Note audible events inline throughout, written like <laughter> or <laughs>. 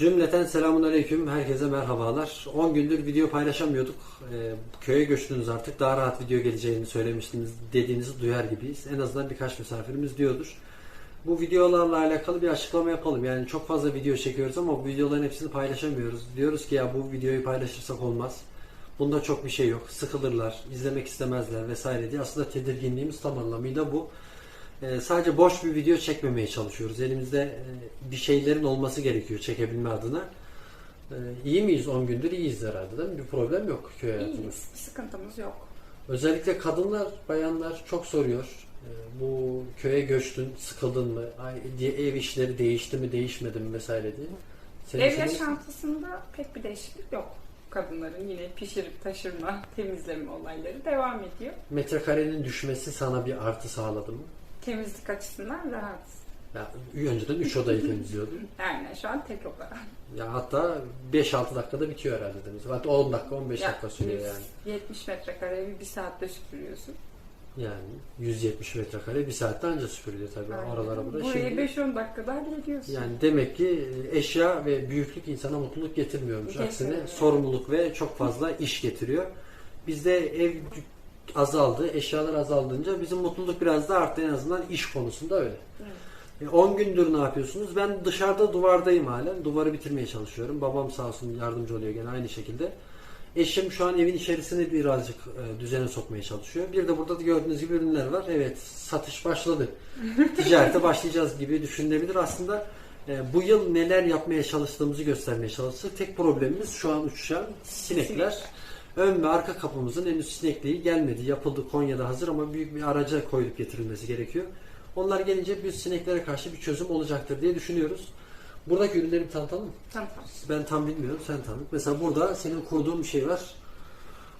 Cümleten selamun aleyküm. Herkese merhabalar. 10 gündür video paylaşamıyorduk. Ee, köye göçtünüz artık. Daha rahat video geleceğini söylemiştiniz dediğinizi duyar gibiyiz. En azından birkaç misafirimiz diyordur. Bu videolarla alakalı bir açıklama yapalım. Yani çok fazla video çekiyoruz ama bu videoların hepsini paylaşamıyoruz. Diyoruz ki ya bu videoyu paylaşırsak olmaz. Bunda çok bir şey yok. Sıkılırlar, izlemek istemezler vesaire diye. Aslında tedirginliğimiz tam anlamıyla bu. Ee, sadece boş bir video çekmemeye çalışıyoruz. Elimizde e, bir şeylerin olması gerekiyor çekebilme adına. Ee, iyi miyiz 10 gündür? İyiyiz herhalde değil mi? Bir problem yok köy hayatında. İyiyiz. Bir sıkıntımız yok. Özellikle kadınlar, bayanlar çok soruyor. Ee, bu köye göçtün, sıkıldın mı? Ay, diye ev işleri değişti mi, değişmedi mi vesaire diye. Senin Ev yaşantısında pek bir değişiklik yok. Kadınların yine pişirip taşırma, <laughs> temizleme olayları devam ediyor. metrekarenin düşmesi sana bir artı sağladı mı? Temizlik açısından rahat. Ya, önceden 3 odayı temizliyordun. <laughs> Yani şu an tek oda. Ya hatta 5-6 dakikada bitiyor herhalde temizlik. Hatta 10 dakika 15 Ya, dakika sürüyor yani. 70 metrekare evi bir saatte süpürüyorsun. Yani 170 metrekare bir saatte anca süpürülüyor tabii Aynen. oralara burada. Burayı Şimdi, 5-10 dakikada hallediyorsun. yani demek ki eşya ve büyüklük insana mutluluk getirmiyormuş. Aksine Getirmiyor. sorumluluk ve çok fazla iş getiriyor. Bizde ev azaldı, eşyalar azaldığınca bizim mutluluk biraz da arttı en azından iş konusunda öyle. Evet. E, 10 gündür ne yapıyorsunuz? Ben dışarıda duvardayım halen. Duvarı bitirmeye çalışıyorum. Babam sağ olsun yardımcı oluyor gene aynı şekilde. Eşim şu an evin içerisine birazcık e, düzene sokmaya çalışıyor. Bir de burada da gördüğünüz gibi ürünler var. Evet satış başladı. <laughs> Ticarete başlayacağız gibi düşünülebilir. Aslında e, bu yıl neler yapmaya çalıştığımızı göstermeye çalıştık. Tek problemimiz şu an uçuşan sinekler. Ön ve arka kapımızın henüz sinekliği gelmedi. Yapıldı Konya'da hazır ama büyük bir araca koyulup getirilmesi gerekiyor. Onlar gelince bir sineklere karşı bir çözüm olacaktır diye düşünüyoruz. Buradaki ürünleri bir tanıtalım mı? Tamam. Ben tam bilmiyorum, sen tanıt. Mesela burada senin kurduğun bir şey var.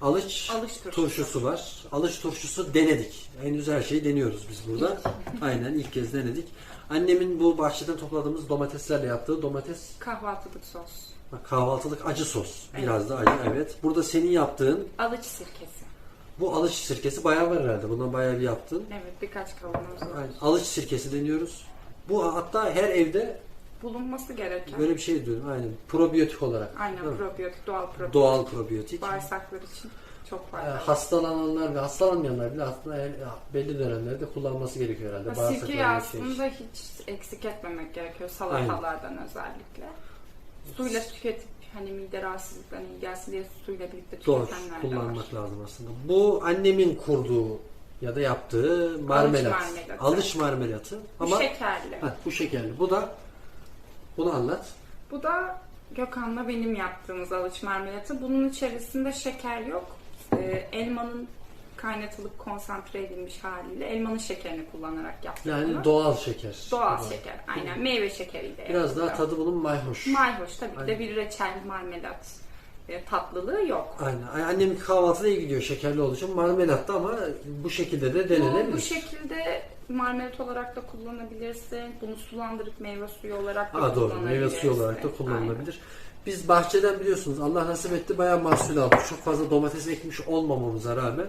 Alıç, Alış turşusu. turşusu var. Alış turşusu denedik. Henüz her şeyi deniyoruz biz burada. Aynen ilk kez denedik. Annemin bu bahçeden topladığımız domateslerle yaptığı domates Kahvaltılık sos. Bak, kahvaltılık acı sos. Biraz da acı evet. Burada senin yaptığın Alıç sirkesi. bu alış sirkesi bayağı var herhalde. Bundan bayağı bir yaptın. Evet birkaç kavanoz var. Aynen. Alış sirkesi deniyoruz. Bu hatta her evde Bulunması gereken. böyle bir şey diyorum. Aynen. Probiyotik olarak. Aynen değil mi? probiyotik, doğal probiyotik. Doğal probiyotik. Bağırsaklar için çok E, faydalı. hastalananlar ve hastalanmayanlar bile aslında belli dönemlerde kullanması gerekiyor herhalde. Sirkeyi Bağırsaklarına şey aslında hiç eksik etmemek gerekiyor salatalardan özellikle. Suyla tüketip hani mide rahatsızlıklarına iyi gelsin diye suyla birlikte Doğru tüketenler de var. kullanmak lazım aslında. Bu annemin kurduğu ya da yaptığı marmelat. marmelatı. Alış marmelatı. Bu Ama şekerli. Heh, bu şekerli. Bu da bunu anlat. Bu da Gökhan'la benim yaptığımız alıç marmelatı. Bunun içerisinde şeker yok. Ee, elmanın kaynatılıp konsantre edilmiş haliyle elmanın şekerini kullanarak yaptık Yani bunu. doğal şeker. Doğal Bu da. şeker. Aynen meyve şekeriyle Biraz daha tadı bunun mayhoş. Mayhoş tabii ki Aynen. de bir reçel marmelat e, tatlılığı yok. Aynen. Ay- Annemin kahvaltıda iyi gidiyor şekerli olduğu için marmelatta ama bu şekilde de Bu, denenebilir. bu şekilde marmelat olarak da kullanabilirsin. Bunu sulandırıp meyve suyu olarak da Aa, doğru. Meyve suyu olarak da kullanılabilir. Biz bahçeden biliyorsunuz Allah nasip etti bayağı mahsul aldık. Çok fazla domates ekmiş olmamamıza rağmen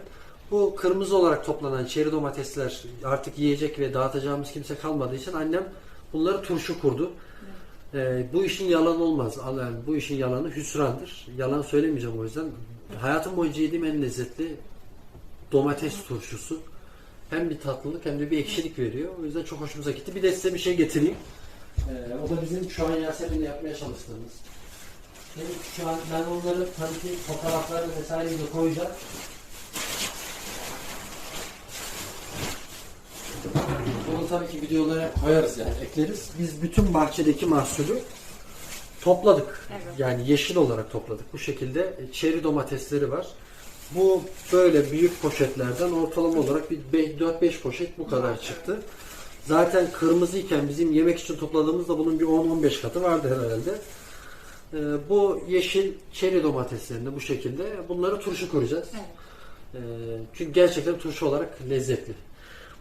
bu kırmızı olarak toplanan çeri domatesler artık yiyecek ve dağıtacağımız kimse kalmadığı için annem bunları turşu kurdu. Ee, bu işin yalanı olmaz. Yani bu işin yalanı hüsrandır. Yalan söylemeyeceğim o yüzden. Hayatım boyunca yediğim en lezzetli domates turşusu. Hem bir tatlılık hem de bir ekşilik veriyor. O yüzden çok hoşumuza gitti. Bir de size bir şey getireyim. Ee, o da bizim şu an Yasemin'le yapmaya çalıştığımız. Benim şu an ben onları tabii ki fotoğraflarını vesaireyi de koyacağım. Bunu tabii ki videolara koyarız yani ekleriz. Biz bütün bahçedeki mahsulü topladık. Evet. Yani yeşil olarak topladık. Bu şekilde çeri domatesleri var. Bu böyle büyük poşetlerden ortalama olarak bir 4-5 poşet bu kadar çıktı. Zaten kırmızı iken bizim yemek için topladığımızda bunun bir 10-15 katı vardı herhalde. Ee, bu yeşil çeri domateslerini bu şekilde bunları turşu kuracağız. Evet. Ee, çünkü gerçekten turşu olarak lezzetli.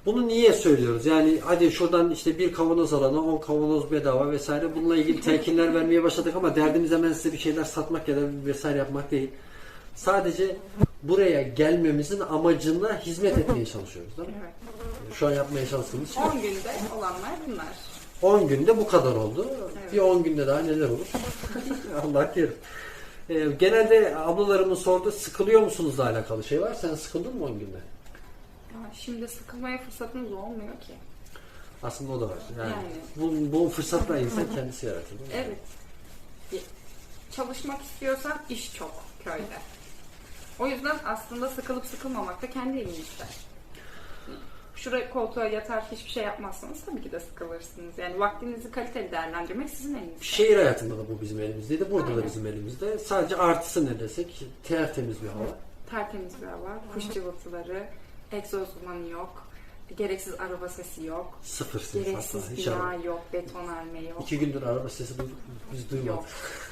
Bunu niye söylüyoruz? Yani hadi şuradan işte bir kavanoz alana 10 kavanoz bedava vesaire. Bununla ilgili <laughs> telkinler vermeye başladık ama derdimiz hemen size bir şeyler satmak ya da vesaire yapmak değil. Sadece buraya gelmemizin amacına hizmet etmeye çalışıyoruz. Değil mi? Evet. Şu an yapmaya çalıştığımız şey. 10 günde olanlar bunlar. 10 günde bu kadar oldu. Evet. Bir 10 günde daha neler olur? <laughs> Allah kerim. Ee, genelde ablalarımın sorduğu sıkılıyor musunuzla alakalı şey var. Sen sıkıldın mı 10 günde? Şimdi sıkılmaya fırsatımız olmuyor ki. Aslında o da var. Yani, Yani. Bu, bu fırsatla insan kendisi yaratır. değil mi? Evet. Çalışmak istiyorsan iş çok köyde. O yüzden aslında sıkılıp sıkılmamak da kendi elinizde. Şuraya koltuğa yatar hiçbir şey yapmazsanız tabii ki de sıkılırsınız. Yani vaktinizi kaliteli değerlendirmek sizin elinizde. Şehir hayatında da bu bizim elimizdeydi. Burada da Aynen. bizim elimizde. Sadece artısı ne desek? Tertemiz bir hava. Tertemiz bir hava, kuş cıvıltıları, egzoz dumanı yok, gereksiz araba sesi yok, Sıfır ses gereksiz hatta. Hiç bina araba. yok, betonarme yok. İki gündür araba sesi duyduk. Biz duymadık. Yok.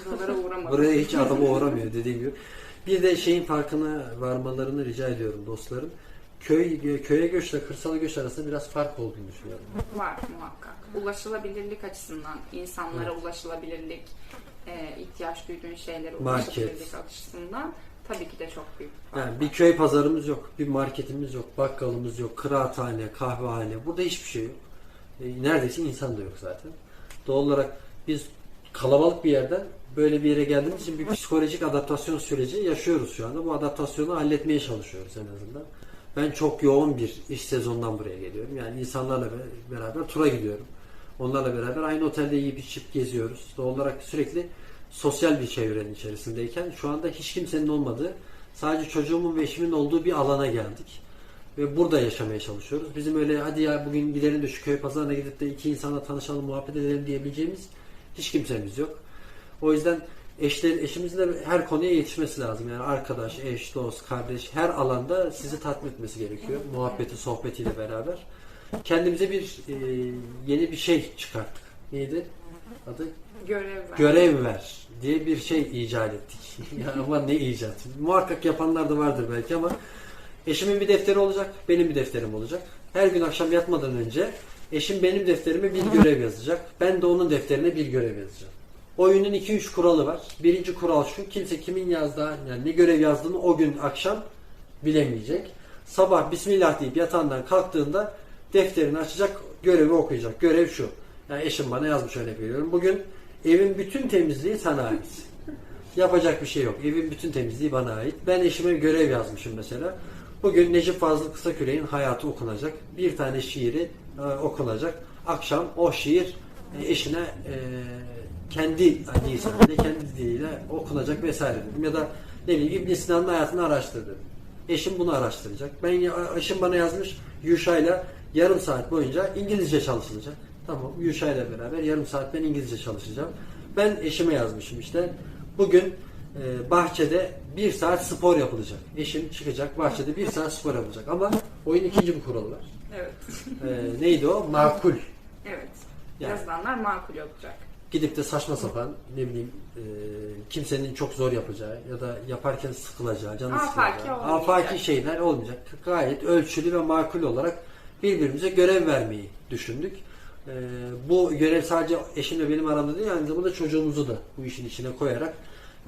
Buralara. Buraya hiç <laughs> araba uğramıyor dediğim gibi. Bir de şeyin farkına varmalarını rica ediyorum dostlarım. Köy köye göçle kırsala göç arasında biraz fark olduğunu düşünüyorum. Var muhakkak. Ulaşılabilirlik açısından, insanlara ulaşılabilirlik, e, ihtiyaç duyduğun şeylere Market. ulaşılabilirlik açısından tabii ki de çok büyük Yani bir köy pazarımız yok, bir marketimiz yok, bakkalımız yok, kıraathane, kahvehane. Burada hiçbir şey yok. E, neredeyse insan da yok zaten. Doğal olarak biz kalabalık bir yerden böyle bir yere geldiğimiz için bir psikolojik adaptasyon süreci yaşıyoruz şu anda. Bu adaptasyonu halletmeye çalışıyoruz en azından. Ben çok yoğun bir iş sezonundan buraya geliyorum. Yani insanlarla be- beraber tura gidiyorum. Onlarla beraber aynı otelde yiyip içip geziyoruz. Doğal olarak sürekli sosyal bir çevrenin içerisindeyken şu anda hiç kimsenin olmadığı sadece çocuğumun ve eşimin olduğu bir alana geldik. Ve burada yaşamaya çalışıyoruz. Bizim öyle hadi ya bugün gidelim de şu köy pazarına gidip de iki insanla tanışalım, muhabbet edelim diyebileceğimiz hiç kimsemiz yok. O yüzden eşler, eşimizin de her konuya yetişmesi lazım. Yani arkadaş, eş, dost, kardeş her alanda sizi tatmin etmesi gerekiyor. Muhabbeti, sohbetiyle beraber. Kendimize bir e, yeni bir şey çıkarttık. Neydi? Adı Görev ver. görev ver diye bir şey icat ettik. <laughs> ya ama ne icat? Muhakkak yapanlar da vardır belki ama eşimin bir defteri olacak, benim bir defterim olacak. Her gün akşam yatmadan önce eşim benim defterime bir görev yazacak. Ben de onun defterine bir görev yazacağım. Oyunun 2-3 kuralı var. Birinci kural şu. Kimse kimin yazdığı, yani ne görev yazdığını o gün akşam bilemeyecek. Sabah Bismillah deyip yatağından kalktığında defterini açacak, görevi okuyacak. Görev şu. Yani eşim bana yazmış örnek veriyorum. Bugün evin bütün temizliği sana ait. Yapacak bir şey yok. Evin bütün temizliği bana ait. Ben eşime görev yazmışım mesela. Bugün Necip Fazıl Kısaküre'nin hayatı okunacak. Bir tane şiiri e, okunacak. Akşam o şiir e, eşine e, kendi lisanıyla, kendi diliyle okunacak vesaire dedim. Ya da ne bileyim İbn Sina'nın hayatını araştırdım. Eşim bunu araştıracak. Ben eşim bana yazmış Yuşa'yla yarım saat boyunca İngilizce çalışılacak. Tamam Yuşa'yla beraber yarım saat ben İngilizce çalışacağım. Ben eşime yazmışım işte. Bugün e, bahçede bir saat spor yapılacak. Eşim çıkacak bahçede bir saat spor yapılacak. Ama oyun ikinci bir kuralı var. Evet. E, neydi o? Makul. Evet. Yani. Yazılanlar makul olacak. Gidip de saçma sapan ne bileyim e, kimsenin çok zor yapacağı ya da yaparken sıkılacağı, canı Afaki sıkılacağı, olmayacak. afaki şeyler olmayacak. Gayet ölçülü ve makul olarak birbirimize görev vermeyi düşündük. E, bu görev sadece eşimle benim aramda değil, aynı zamanda çocuğumuzu da bu işin içine koyarak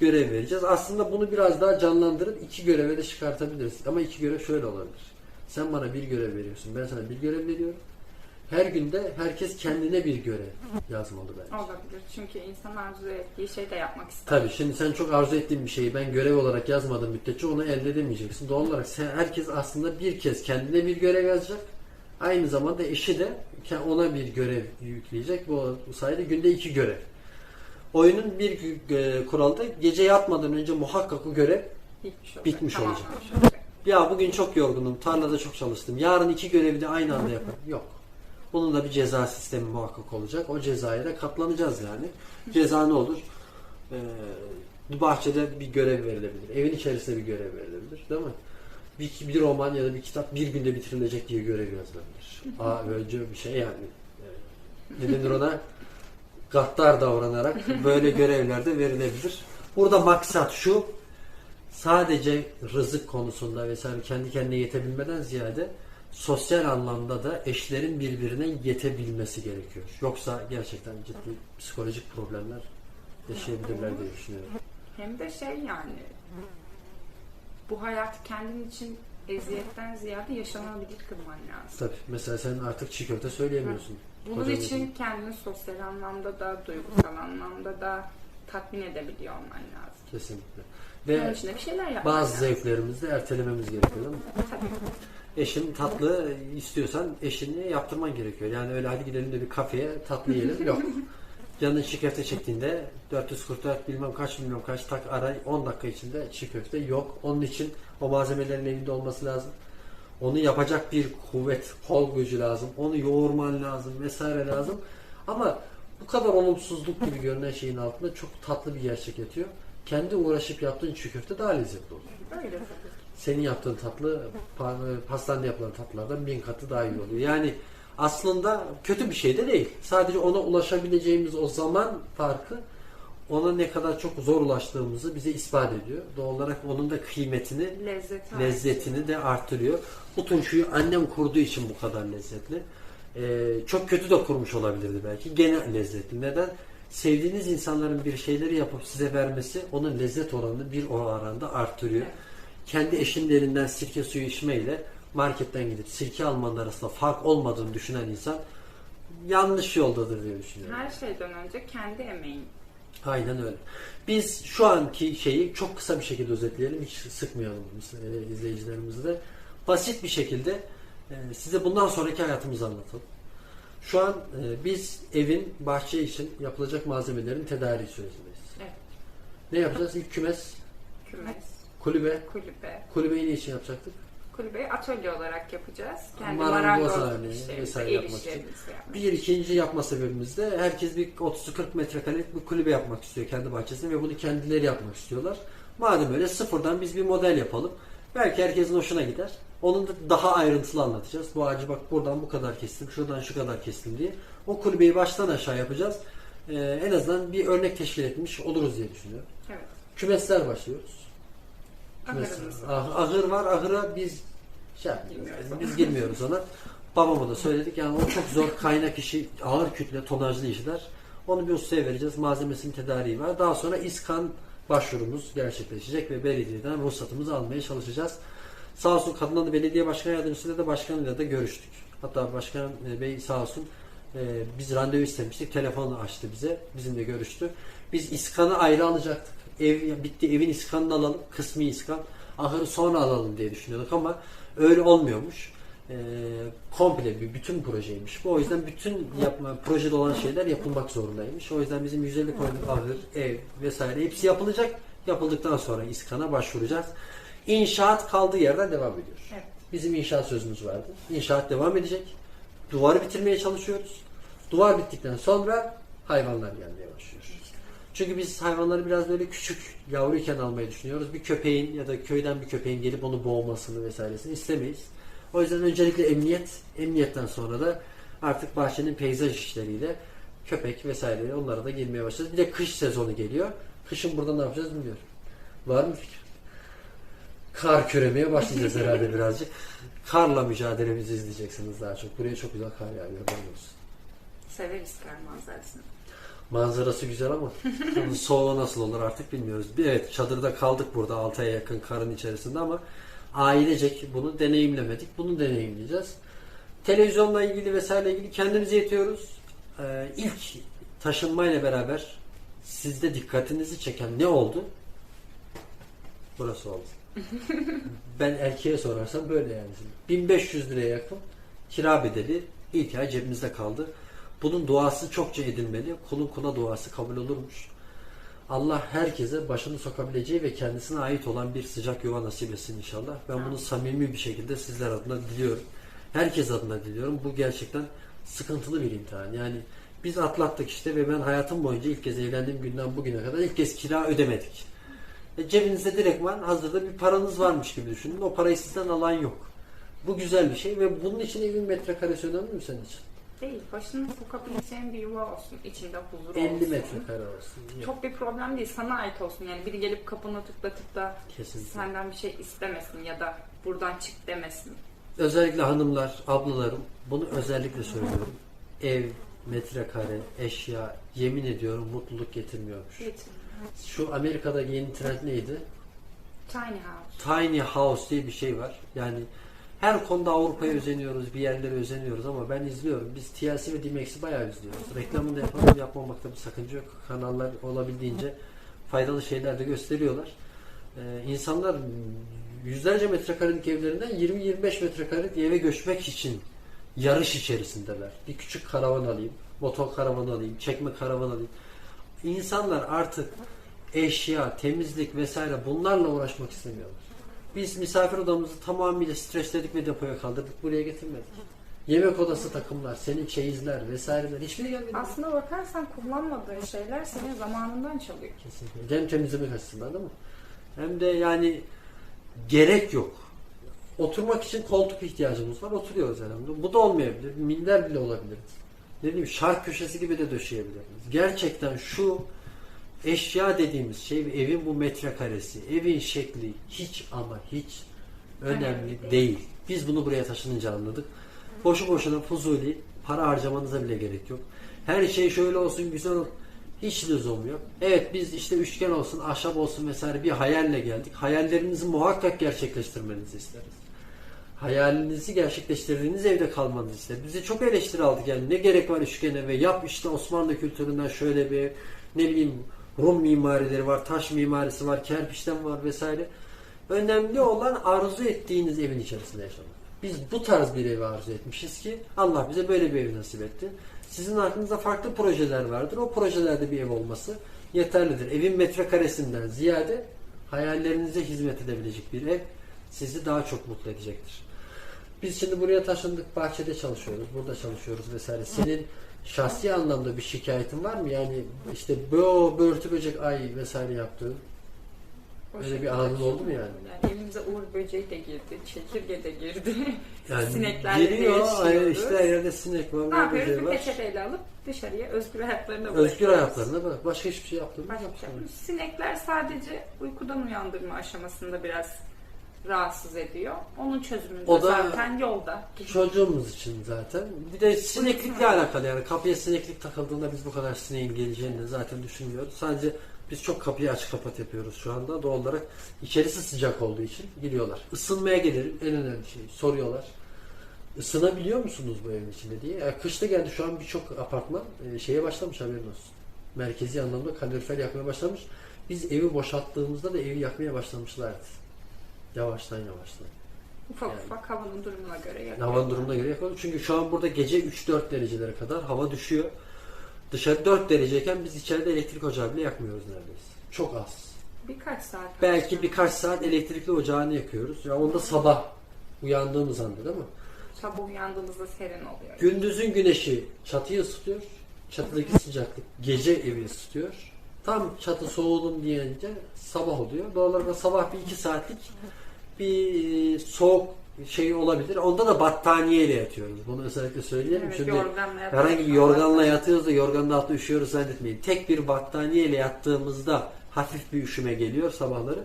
görev vereceğiz. Aslında bunu biraz daha canlandırıp iki göreve de çıkartabiliriz. Ama iki görev şöyle olabilir. Sen bana bir görev veriyorsun, ben sana bir görev veriyorum. Her günde herkes kendine bir görev yazmalı bence. Olabilir. Çünkü insan arzu ettiği şeyi de yapmak ister. Tabii şimdi sen çok arzu ettiğin bir şeyi ben görev olarak yazmadığım müddetçe onu elde edemeyeceksin. Doğal olarak sen, herkes aslında bir kez kendine bir görev yazacak. Aynı zamanda eşi de ona bir görev yükleyecek. Bu, bu sayede günde iki görev. Oyunun bir e, kuralı da gece yatmadan önce muhakkak o görev Bitmiş olacak. Bitmiş olacak. olacak. ya bugün çok yorgunum, tarlada çok çalıştım. Yarın iki görevi de aynı anda yaparım. Yok. Bunun da bir ceza sistemi muhakkak olacak. O cezaya da katlanacağız yani. Ceza ne olur? Ee, bahçede bir görev verilebilir. Evin içerisinde bir görev verilebilir. Değil mi? Bir, bir roman ya da bir kitap bir günde bitirilecek diye görev yazılabilir. Aa böylece bir şey yani. Ne denir ona? Gaddar davranarak böyle görevler de verilebilir. Burada maksat şu sadece rızık konusunda vesaire kendi kendine yetebilmeden ziyade sosyal anlamda da eşlerin birbirine yetebilmesi gerekiyor. Yoksa gerçekten ciddi psikolojik problemler yaşayabilirler diye düşünüyorum. Hem de şey yani bu hayatı kendin için eziyetten ziyade yaşanabilir kılman lazım. Tabii mesela sen artık çiğ köfte söyleyemiyorsun. Bunun Hocam için kendini sosyal anlamda da, duygusal anlamda da tatmin edebiliyor olman lazım. Kesinlikle. Bunun Ve için de bir şeyler yapmak bazı lazım. zevklerimizi de ertelememiz gerekiyor değil mi? Tabii. Eşin tatlı istiyorsan eşini yaptırman gerekiyor. Yani öyle hadi gidelim de bir kafeye tatlı yiyelim. Yok. <laughs> Canın çiğ köfte çektiğinde 444 bilmem kaç bilmem kaç tak ara 10 dakika içinde çiğ köfte yok. Onun için o malzemelerin evinde olması lazım. Onu yapacak bir kuvvet, kol gücü lazım. Onu yoğurman lazım vesaire lazım. Ama bu kadar olumsuzluk gibi görünen şeyin altında çok tatlı bir gerçek yatıyor. Kendi uğraşıp yaptığın çiğ köfte daha lezzetli olur Öyle senin yaptığın tatlı pa- pastanede yapılan tatlılardan bin katı daha iyi oluyor. Yani aslında kötü bir şey de değil. Sadece ona ulaşabileceğimiz o zaman farkı ona ne kadar çok zor ulaştığımızı bize ispat ediyor. Doğal olarak onun da kıymetini, Lezzeti. lezzetini de artırıyor. Bu turşuyu annem kurduğu için bu kadar lezzetli. Ee, çok kötü de kurmuş olabilirdi belki. Gene lezzetli. Neden? Sevdiğiniz insanların bir şeyleri yapıp size vermesi onun lezzet oranını bir oranda artırıyor Evet. kendi eşinin elinden sirke suyu içmeyle marketten gidip sirke almanın arasında fark olmadığını düşünen insan yanlış yoldadır diye düşünüyorum. Her şeyden önce kendi emeğin. Aynen öyle. Biz şu anki şeyi çok kısa bir şekilde özetleyelim. Hiç sıkmayalım e, izleyicilerimizi de. Basit bir şekilde e, size bundan sonraki hayatımızı anlatalım. Şu an e, biz evin bahçe için yapılacak malzemelerin tedariği sürecindeyiz. Evet. Ne yapacağız? İlk kümes, Kümes, kulübe. kulübe. Kulübeyi ne için yapacaktık? Kulübeyi atölye olarak yapacağız. Kendi Marangoz marangoz hali işlerimizi, vesaire yapmak için. yapmak. Bir ikinci yapma sebebimiz de herkes bir 30-40 metrekarelik bir kulübe yapmak istiyor kendi bahçesinde ve bunu kendileri yapmak istiyorlar. Madem öyle sıfırdan biz bir model yapalım. Belki herkesin hoşuna gider. Onun da daha ayrıntılı anlatacağız. Bu ağacı bak buradan bu kadar kestim, şuradan şu kadar kestim diye. O kulübeyi baştan aşağı yapacağız. Ee, en azından bir örnek teşkil etmiş oluruz diye düşünüyorum. Evet. Kümesler başlıyoruz. Kümesler. Ahırımız var. Ah- ahır var. Ahıra biz şey biz girmiyoruz ona. Babama da söyledik. Yani o çok zor kaynak işi, ağır kütle, tonajlı işler. Onu bir ustaya vereceğiz. Malzemesinin tedariği var. Daha sonra İSKAN başvurumuz gerçekleşecek ve belediyeden ruhsatımızı almaya çalışacağız. Sağ olsun Kadın Adı Belediye Başkan Yardımcısıyla da başkanıyla da görüştük. Hatta Başkan e, Bey sağ olsun e, biz randevu istemiştik. Telefonu açtı bize. Bizimle görüştü. Biz İSKAN'ı ayrı alacaktık. Ev bitti evin İSKAN'ını alalım. Kısmi İSKAN. Ahırı sonra alalım diye düşünüyorduk ama öyle olmuyormuş. E, komple bir bütün projeymiş. Bu o yüzden bütün yapma projede olan şeyler yapılmak zorundaymış. O yüzden bizim 150 koyduk ahır, ev vesaire hepsi yapılacak. Yapıldıktan sonra İSKAN'a başvuracağız. İnşaat kaldığı yerden devam ediyor. Evet. Bizim inşaat sözümüz vardı. İnşaat devam edecek. Duvarı bitirmeye çalışıyoruz. Duvar bittikten sonra hayvanlar gelmeye başlıyor. Çünkü biz hayvanları biraz böyle küçük yavruyken almayı düşünüyoruz. Bir köpeğin ya da köyden bir köpeğin gelip onu boğmasını vesairesini istemeyiz. O yüzden öncelikle emniyet, emniyetten sonra da artık bahçenin peyzaj işleriyle köpek vesaire onlara da girmeye başlayacağız. Bir de kış sezonu geliyor. Kışın burada ne yapacağız bilmiyorum. Var mı fikir? Kar küremeye başlayacağız herhalde <laughs> birazcık. Karla mücadelemizi izleyeceksiniz daha çok. Buraya çok güzel kar yağıyor. Severiz kar manzarasını. Manzarası güzel ama <laughs> soğuğu nasıl olur artık bilmiyoruz. Bir Evet çadırda kaldık burada 6 aya yakın karın içerisinde ama ailecek bunu deneyimlemedik. Bunu deneyimleyeceğiz. Televizyonla ilgili vesaire ilgili kendimize yetiyoruz. Ee, ilk taşınmayla beraber sizde dikkatinizi çeken ne oldu? Burası oldu. <laughs> ben erkeğe sorarsam böyle yani. 1500 liraya yakın kira bedeli ilk ay cebimizde kaldı. Bunun duası çokça edilmeli. Kulun kula duası kabul olurmuş. Allah herkese başını sokabileceği ve kendisine ait olan bir sıcak yuva nasip etsin inşallah. Ben bunu samimi bir şekilde sizler adına diliyorum. Herkes adına diliyorum. Bu gerçekten sıkıntılı bir imtihan. Yani biz atlattık işte ve ben hayatım boyunca ilk kez evlendiğim günden bugüne kadar ilk kez kira ödemedik. E cebinizde direktman hazırda bir paranız varmış gibi düşünün. O parayı sizden alan yok. Bu güzel bir şey ve bunun için evin metrekaresi önemli mi senin için? Değil, başını sokabileceğin bir yuva olsun. içinde huzur 50 olsun. metrekare olsun. Yok. Çok bir problem değil. Sana ait olsun. Yani biri gelip kapını tıklatıp da Kesinlikle. senden bir şey istemesin ya da buradan çık demesin. Özellikle hanımlar, ablalarım bunu özellikle söylüyorum. Ev, metrekare, eşya yemin ediyorum mutluluk getirmiyormuş. Geçin. Şu Amerika'da yeni trend neydi? Tiny house. Tiny house diye bir şey var. Yani Her konuda Avrupa'ya özeniyoruz, bir yerlere özeniyoruz ama ben izliyorum. Biz TLC ve DMX'i bayağı izliyoruz. Reklamını da yapalım, yapmamakta bir sakınca yok. Kanallar olabildiğince faydalı şeyler de gösteriyorlar. Ee, insanlar yüzlerce metrekarelik evlerinden 20-25 metrekarelik eve göçmek için yarış içerisindeler. Bir küçük karavan alayım, motor karavanı alayım, çekme karavan alayım. İnsanlar artık eşya, temizlik vesaire bunlarla uğraşmak istemiyorlar. Biz misafir odamızı tamamıyla streçledik ve depoya kaldırdık. Buraya getirmedik. Yemek odası takımlar, senin çeyizler vesaireler hiçbiri gelmedi. Aslına bakarsan kullanmadığın şeyler senin zamanından çalıyor. Kesinlikle. Hem temizlemek açısından değil mi? Hem de yani gerek yok. Oturmak için koltuk ihtiyacımız var. Oturuyoruz herhalde. Bu da olmayabilir. Minder bile olabilir. Ne bileyim şark köşesi gibi de döşeyebiliriz. Gerçekten şu eşya dediğimiz şey evin bu metrekaresi, evin şekli hiç ama hiç önemli Önemli değil. değil. Biz bunu buraya taşınınca anladık. Boşu boşuna fuzuli para harcamanıza bile gerek yok. Her şey şöyle olsun güzel olsun. Hiç lüzum yok. Evet biz işte üçgen olsun, ahşap olsun vesaire bir hayalle geldik. Hayallerinizi muhakkak gerçekleştirmenizi isteriz. Hayalinizi gerçekleştirdiğiniz evde kalmanızı isteriz. Bize çok eleştiri aldık yani ne gerek var üçgene ve yap işte Osmanlı kültüründen şöyle bir ne bileyim Rum mimarileri var, taş mimarisi var, kerpiçten var vesaire. Önemli olan arzu ettiğiniz evin içerisinde yaşamak. Biz bu tarz bir evi arzu etmişiz ki Allah bize böyle bir ev nasip etti. Sizin aklınızda farklı projeler vardır. O projelerde bir ev olması yeterlidir. Evin metrekaresinden ziyade hayallerinize hizmet edebilecek bir ev sizi daha çok mutlu edecektir. Biz şimdi buraya taşındık, bahçede çalışıyoruz, burada çalışıyoruz vesaire. Senin şahsi anlamda bir şikayetin var mı? Yani işte bu börtü böcek ay vesaire yaptığın O Öyle bir anın oldu mu yani? Yani evimize uğur böceği de girdi, çekirge de girdi. <laughs> yani Sineklerle ay, yaşıyoruz. işte her yerde sinek var, ne yapıyoruz? Bir peçeteyle alıp dışarıya özgür hayatlarına Özgür bırakıyoruz. hayatlarına bak. Başka hiçbir şey yaptığımız Başka yok. şey. Sinekler sadece uykudan uyandırma aşamasında biraz rahatsız ediyor. Onun çözümünde O da- zaten yolda. Çocuğumuz için zaten. Bir de sineklikle alakalı yani kapıya sineklik takıldığında biz bu kadar sineğin geleceğini zaten düşünmüyoruz. Sadece biz çok kapıyı aç kapat yapıyoruz şu anda. Doğal olarak içerisi sıcak olduğu için giriyorlar. Isınmaya gelir en önemli şey. Soruyorlar. Isınabiliyor musunuz bu evin içinde diye. Ya kışta geldi şu an birçok apartman e, şeye başlamış haberin olsun. Merkezi anlamda kalorifer yakmaya başlamış. Biz evi boşalttığımızda da evi yakmaya başlamışlardı. Yavaştan yavaştan. Ufak Yani. ufak havanın durumuna göre yakıyor. Havanın durumuna göre yakalım. Çünkü şu an burada gece 3-4 derecelere kadar hava düşüyor. Dışarı 4 dereceyken biz içeride elektrik ocağı bile yakmıyoruz neredeyse. Çok az. Birkaç saat. Belki birkaç saat elektrikli ocağını yakıyoruz. Ya onda sabah uyandığımız anda değil mi? Sabah uyandığımızda serin oluyor. Gündüzün güneşi çatıyı ısıtıyor. Çatıdaki <laughs> sıcaklık gece evi ısıtıyor. Tam çatı soğudum deyince sabah oluyor. Doğal olarak sabah bir iki saatlik bir e, soğuk şey olabilir. Onda da battaniyeyle yatıyoruz. Bunu özellikle söyleyelim. Evet, Şimdi herhangi bir yorganla yatıyoruz da yorganın altında üşüyoruz zannetmeyin. Tek bir battaniyeyle yattığımızda hafif bir üşüme geliyor sabahları.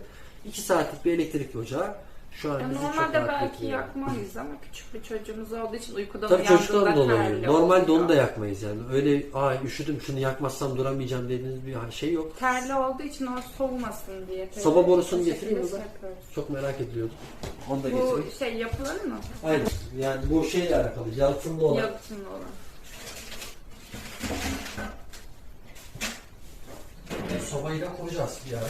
İki saatlik bir elektrikli ocağı şu an Ya bizi çok normalde rahat belki getiriyor. yakmayız ama küçük bir çocuğumuz olduğu için uykudan Tabii çocuklar da uyandığında olabilir. terli Normalde oluyor. onu da yakmayız yani. Öyle ay üşüdüm şunu yakmazsam duramayacağım dediğiniz bir şey yok. Terli olduğu için o soğumasın diye. tabii. Soba borusunu O getireyim mi ben? Çok merak ediliyordum. Onu da Bu getireyim. şey yapılan mı? Aynen. Yani bu şeyle alakalı. Yalıtımlı olan. Yalıtımlı olan. Sobayı da kuracağız bir ara.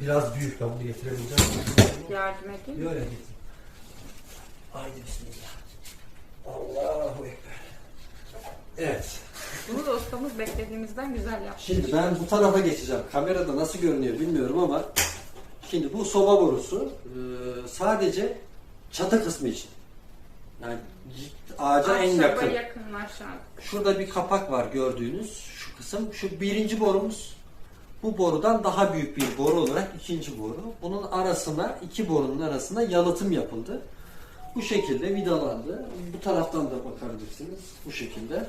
Biraz büyük ben bunu getirebileceğim. Yardım edeyim. mi? Böyle getir. Haydi bismillah. Allahu Ekber. Evet. Bunu da ustamız beklediğimizden güzel yaptı. Şimdi ben bu tarafa geçeceğim. Kamerada nasıl görünüyor bilmiyorum ama şimdi bu soba borusu e, sadece çatı kısmı için. Yani ağaca en yakın. yakınlaşan. Şurada bir kapak var gördüğünüz şu kısım. Şu birinci borumuz bu borudan daha büyük bir boru olarak ikinci boru. Bunun arasına iki borunun arasına yalıtım yapıldı. Bu şekilde vidalandı. Bu taraftan da bakabilirsiniz. Bu şekilde.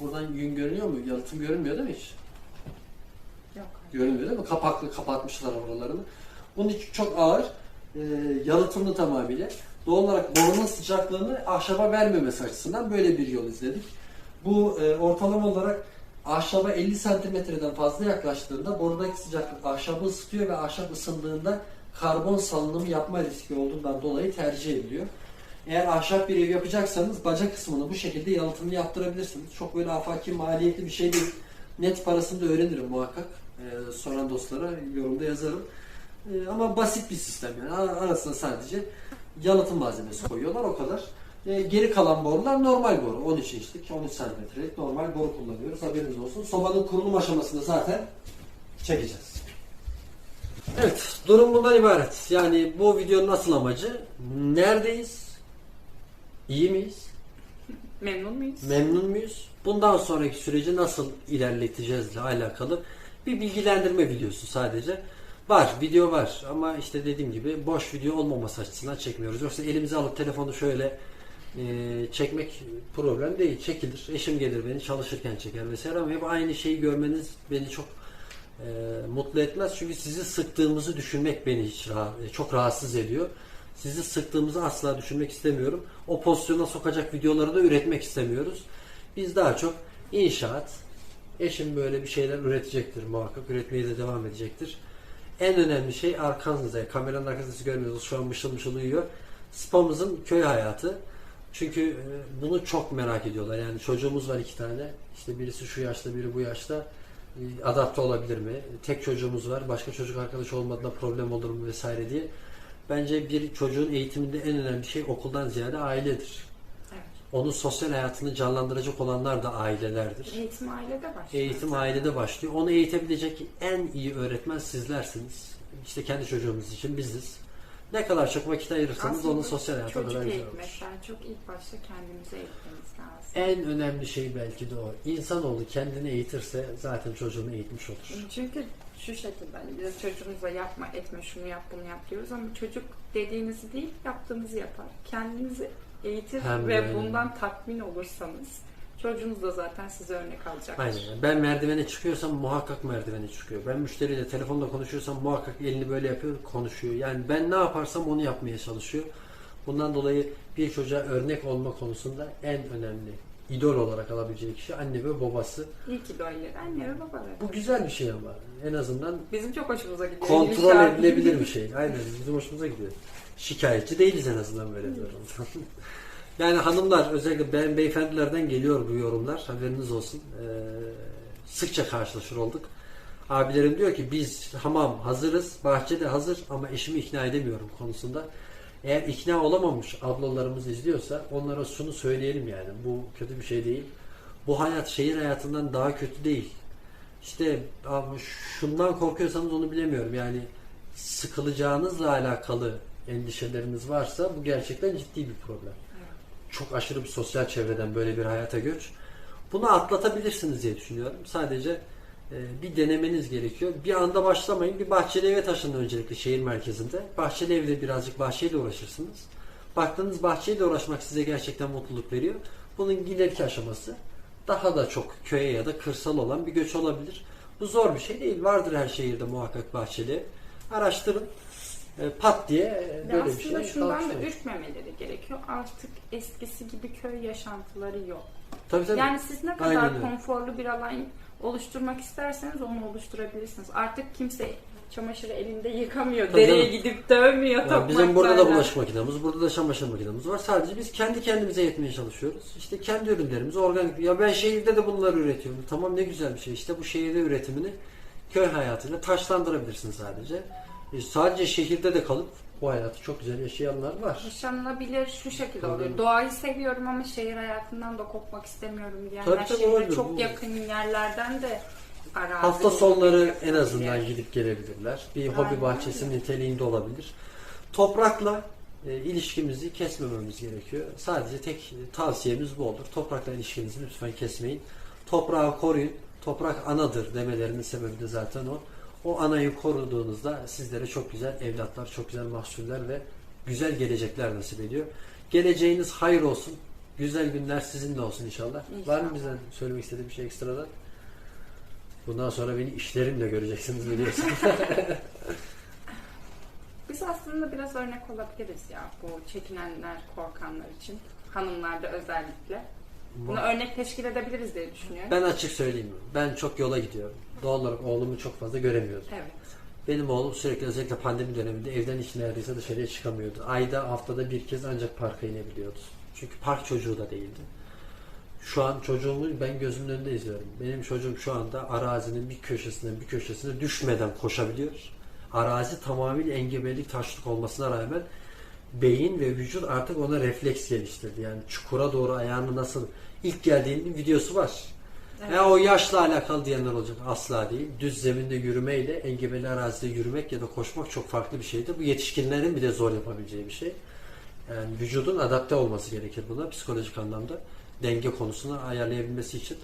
Buradan gün görünüyor mu? Yalıtım görünmüyor değil mi hiç? Yok. Görünmüyor değil mi? Kapaklı kapatmışlar oralarını. Bunun içi çok ağır. E, yalıtımlı tamamıyla. Doğal olarak borunun sıcaklığını ahşaba vermemesi açısından böyle bir yol izledik. Bu e, ortalama olarak ahşaba 50 santimetreden fazla yaklaştığında borudaki sıcaklık ahşabı ısıtıyor ve ahşap ısındığında karbon salınımı yapma riski olduğundan dolayı tercih ediliyor. Eğer ahşap bir ev yapacaksanız baca kısmını bu şekilde yalıtımlı yaptırabilirsiniz. Çok böyle afaki maliyetli bir şey değil. Net parasını da öğrenirim muhakkak. Ee, soran dostlara yorumda yazarım. Ee, ama basit bir sistem yani. Ar- Arasına sadece yalıtım malzemesi koyuyorlar o kadar. Ee, geri kalan borular normal boru. 13 inçlik, 13 santimetrelik normal boru kullanıyoruz. Haberiniz olsun. Sobanın kurulum aşamasında zaten çekeceğiz. Evet, durum bundan ibaret. Yani bu videonun asıl amacı neredeyiz? İyi miyiz? <laughs> Memnun muyuz? Memnun muyuz? Bundan sonraki süreci nasıl ilerleteceğizle alakalı bir bilgilendirme videosu sadece. Var, video var ama işte dediğim gibi boş video olmaması açısından çekmiyoruz. Yoksa elimize alıp telefonu şöyle e, çekmek problem değil. Çekilir. Eşim gelir beni çalışırken çeker vesaire ama hep aynı şeyi görmeniz beni çok e, mutlu etmez. Çünkü sizi sıktığımızı düşünmek beni hiç rahat, çok rahatsız ediyor. Sizi sıktığımızı asla düşünmek istemiyorum. O pozisyona sokacak videoları da üretmek istemiyoruz. Biz daha çok inşaat, eşim böyle bir şeyler üretecektir muhakkak. Üretmeye de devam edecektir. En önemli şey arkanızda. Kameranın arkasında görmüyorsunuz. Şu an mışıl mışıl uyuyor. Spamızın köy hayatı. Çünkü e, bunu çok merak ediyorlar. Yani çocuğumuz var iki tane. İşte birisi şu yaşta, biri bu yaşta. E, Adapte olabilir mi? Tek çocuğumuz var. Başka çocuk arkadaş olmadığında problem olur mu vesaire diye. Bence bir çocuğun eğitiminde en önemli şey okuldan ziyade ailedir. Evet. Onun sosyal hayatını canlandıracak olanlar da ailelerdir. Eğitim ailede başlıyor. Eğitim ailede başlıyor. Onu eğitebilecek en iyi öğretmen sizlersiniz. İşte kendi çocuğumuz için biziz. Ne kadar çok vakit ayırırsanız Aslında onun sosyal hayatı o kadar güzel olur. çok ilk başta kendimize eğitmemiz lazım. En önemli şey belki de o. İnsanoğlu kendini eğitirse zaten çocuğunu eğitmiş olur. Çünkü şu şekilde hani biz çocuğumuza yapma etme şunu yap bunu yap diyoruz ama çocuk dediğinizi değil yaptığınızı yapar. Kendinizi eğitir Hem ve bundan tatmin olursanız çocuğunuz da zaten size örnek alacaktır. Aynen. Ben merdivene çıkıyorsam muhakkak merdivene çıkıyor. Ben müşteriyle telefonda konuşuyorsam muhakkak elini böyle yapıyor, konuşuyor. Yani ben ne yaparsam onu yapmaya çalışıyor. Bundan dolayı bir çocuğa örnek olma konusunda en önemli idol olarak alabileceği kişi anne ve babası. İyi ki böyleleri anne ve babaları. Bu güzel bir şey ama en azından Bizim çok hoşumuza gidiyor. kontrol edilebilir bir şey. Aynen bizim hoşumuza gidiyor. Şikayetçi değiliz en azından böyle. <laughs> yani hanımlar özellikle ben beyefendilerden geliyor bu yorumlar. Haberiniz olsun. Ee, sıkça karşılaşır olduk. Abilerim diyor ki biz hamam hazırız, bahçede hazır ama eşimi ikna edemiyorum konusunda. Eğer ikna olamamış ablalarımız izliyorsa onlara şunu söyleyelim yani. Bu kötü bir şey değil. Bu hayat şehir hayatından daha kötü değil. İşte şundan korkuyorsanız onu bilemiyorum. Yani sıkılacağınızla alakalı endişeleriniz varsa bu gerçekten ciddi bir problem. Çok aşırı bir sosyal çevreden böyle bir hayata göç. Bunu atlatabilirsiniz diye düşünüyorum. Sadece e, bir denemeniz gerekiyor. Bir anda başlamayın. Bir bahçeli eve taşının öncelikle şehir merkezinde. Bahçeli evde birazcık bahçeyle uğraşırsınız. Baktığınız bahçeyle uğraşmak size gerçekten mutluluk veriyor. Bunun ileriki aşaması daha da çok köye ya da kırsal olan bir göç olabilir. Bu zor bir şey değil. Vardır her şehirde muhakkak bahçeli. Araştırın. E, pat diye e, Ve böyle bir aslında şey şundan da ürkmemeleri gerekiyor. Artık eskisi gibi köy yaşantıları yok. Tabii tabii. Yani siz ne kadar Aynen konforlu bir alan oluşturmak isterseniz onu oluşturabilirsiniz. Artık kimse çamaşırı elinde yıkamıyor. Tabii Dereye canım. gidip dövmüyor Yani bizim burada da bulaşık makinamız, burada da çamaşır makinamız var. Sadece biz kendi kendimize yetmeye çalışıyoruz. İşte kendi ürünlerimizi organik. Ya ben şehirde de bunları üretiyorum. Tamam ne güzel bir şey. İşte bu şehirde üretimini köy hayatıyla taşlandırabilirsin sadece. E, sadece şehirde de kalıp bu hayatı çok güzel yaşayanlar var. Yaşanılabilir şu şekilde Tabii. oluyor. Doğayı seviyorum ama şehir hayatından da kopmak istemiyorum diyenler Tabii, tabii, şehre olabilir. çok Bu- yakın yerlerden de arazi Hafta sonları en azından gidip gelebilirler. Bir hobi Aynen bahçesi öyle. niteliğinde olabilir. Toprakla e, ilişkimizi kesmememiz gerekiyor. Sadece tek tavsiyemiz bu olur. Toprakla ilişkinizi lütfen kesmeyin. Toprağı koruyun. Toprak anadır demelerinin sebebi de zaten o. O anayı koruduğunuzda sizlere çok güzel evlatlar, çok güzel mahsuller ve güzel gelecekler nasip ediyor. Geleceğiniz hayır olsun. Güzel günler sizinle olsun inşallah. Var mı İnşallah. bizden söylemek istediği bir şey ekstradan? Bundan sonra beni işlerimle göreceksiniz biliyorsunuz. <laughs> Biz aslında biraz örnek olabiliriz ya bu çekinenler, korkanlar için. Hanımlarda özellikle. Bunu örnek teşkil edebiliriz diye düşünüyorum. ben açık söyleyeyim. mi? Ben çok yola gidiyorum. Doğal olarak oğlumu çok fazla göremiyorum. Evet. Benim oğlum sürekli özellikle pandemi döneminde evden hiç neredeyse dışarıya çıkamıyordu. Ayda haftada bir kez ancak parka inebiliyordu. Çünkü park çocuğu da değildi. Şu an çocuğumu ben gözümün önünde izliyorum. Benim çocuğum şu anda arazinin bir köşesinden bir köşesine düşmeden koşabiliyor. Arazi tamamıyla engebelik taşlık olmasına rağmen beyin ve vücut artık ona refleks geliştirdi. Yani çukura doğru ayağını nasıl ilk geldiğinin videosu var. Evet. Ya o yaşla alakalı diyenler olacak. Asla değil. Düz zeminde yürümeyle engebeli arazide yürümek ya da koşmak çok farklı bir şeydir. Bu yetişkinlerin bile zor yapabileceği bir şey. Yani vücudun adapte olması gerekir buna psikolojik anlamda. Denge konusunu ayarlayabilmesi için.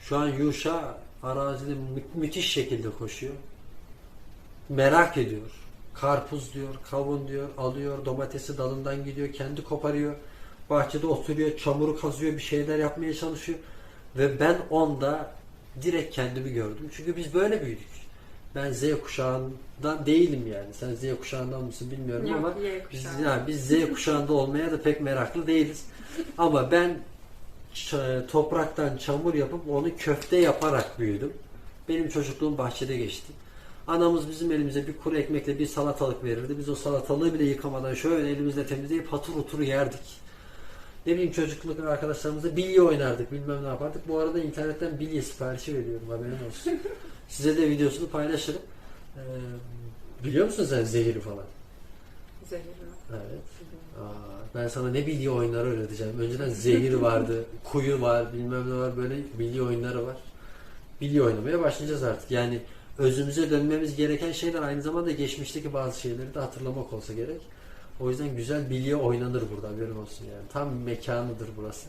Şu an Yuşa arazide mü- müthiş şekilde koşuyor. Merak ediyor. Karpuz diyor, kavun diyor, alıyor, domatesi dalından gidiyor, kendi koparıyor. Bahçede oturuyor, çamuru kazıyor, bir şeyler yapmaya çalışıyor. Ve ben onda direkt kendimi gördüm. Çünkü biz böyle büyüdük. Ben Z kuşağından değilim yani. Sen Z kuşağından mısın bilmiyorum Yok, ama biz, yani biz Z kuşağında olmaya da pek meraklı değiliz. Ama ben topraktan çamur yapıp onu köfte yaparak büyüdüm. Benim çocukluğum bahçede geçti. Anamız bizim elimize bir kuru ekmekle bir salatalık verirdi. Biz o salatalığı bile yıkamadan şöyle elimizle temizleyip hatır hutur yerdik. Ne bileyim çocukluk arkadaşlarımızla bilye oynardık bilmem ne yapardık. Bu arada internetten bilye siparişi veriyorum haberin olsun. <laughs> Size de videosunu paylaşırım. Ee, biliyor musun sen zehiri falan? Zehirli. Evet. Aa, ben sana ne bilye oyunları öğreteceğim. Önceden zehir vardı, <laughs> kuyu var, bilmem ne var böyle bilye oyunları var. Bilye oynamaya başlayacağız artık. Yani özümüze dönmemiz gereken şeyler aynı zamanda geçmişteki bazı şeyleri de hatırlamak olsa gerek. O yüzden güzel bilye oynanır burada haberin olsun yani. Tam mekanıdır burası.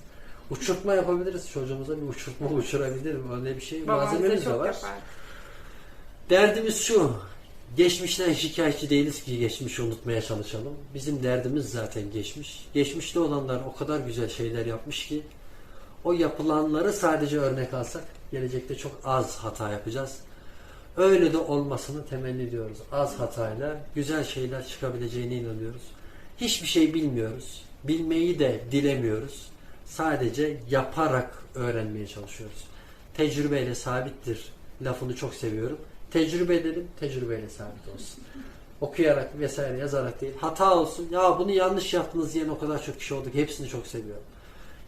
Uçurtma yapabiliriz çocuğumuza bir uçurtma <laughs> uçurabilirim. Öyle bir şey malzememiz de çok var. yapar. Derdimiz şu. Geçmişten şikayetçi değiliz ki geçmişi unutmaya çalışalım. Bizim derdimiz zaten geçmiş. Geçmişte olanlar o kadar güzel şeyler yapmış ki o yapılanları sadece örnek alsak gelecekte çok az hata yapacağız. Öyle de olmasını temenni ediyoruz. Az hatayla güzel şeyler çıkabileceğine inanıyoruz. Hiçbir şey bilmiyoruz. Bilmeyi de dilemiyoruz. Sadece yaparak öğrenmeye çalışıyoruz. Tecrübeyle sabittir lafını çok seviyorum. Tecrübe edelim, tecrübeyle sabit olsun. Okuyarak vesaire yazarak değil. Hata olsun. Ya bunu yanlış yaptınız diyen o kadar çok kişi oldu ki hepsini çok seviyorum.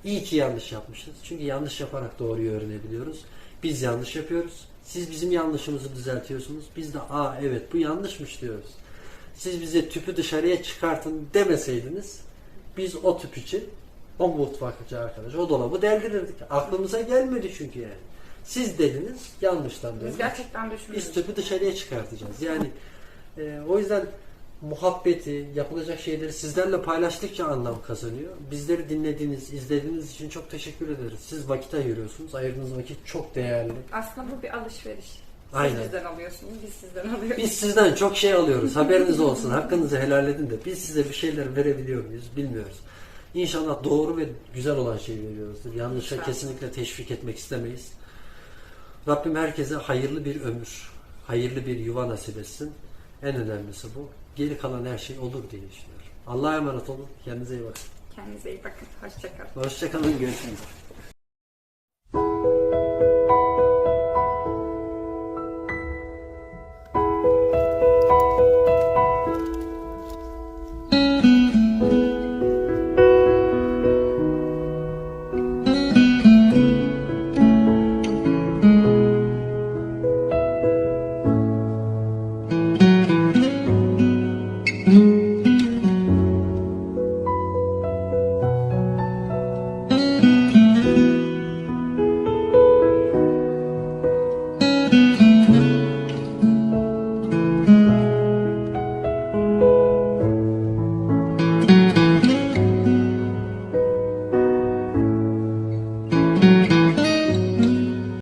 İyi ki yanlış yapmışız. Çünkü yanlış yaparak doğruyu öğrenebiliyoruz. Biz yanlış yapıyoruz. Siz bizim yanlışımızı düzeltiyorsunuz. Biz de aa evet bu yanlışmış diyoruz. Siz bize tüpü dışarıya çıkartın demeseydiniz biz o tüp için o mutfakçı arkadaş o dolabı deldirirdik. Aklımıza gelmedi çünkü yani. Siz dediniz yanlıştan Biz döndük. gerçekten düşünüyoruz. Biz tüpü dışarıya çıkartacağız. Yani e, o yüzden muhabbeti, yapılacak şeyleri sizlerle paylaştıkça anlam kazanıyor. Bizleri dinlediğiniz, izlediğiniz için çok teşekkür ederiz. Siz vakit ayırıyorsunuz. Ayırdığınız vakit çok değerli. Aslında bu bir alışveriş. Siz Aynen. bizden alıyorsunuz, biz sizden alıyoruz. Biz sizden çok şey alıyoruz. Haberiniz olsun. Hakkınızı helal edin de biz size bir şeyler verebiliyor muyuz bilmiyoruz. İnşallah doğru ve güzel olan şeyi veriyoruzdur. Yanlışa İnşallah. kesinlikle teşvik etmek istemeyiz. Rabbim herkese hayırlı bir ömür, hayırlı bir yuva nasip etsin. En önemlisi bu. Geri kalan her şey olur diye düşünüyorum. Allah'a emanet olun. Kendinize iyi bakın. Kendinize iyi bakın. Hoşçakalın. Hoşçakalın. Görüşmek üzere.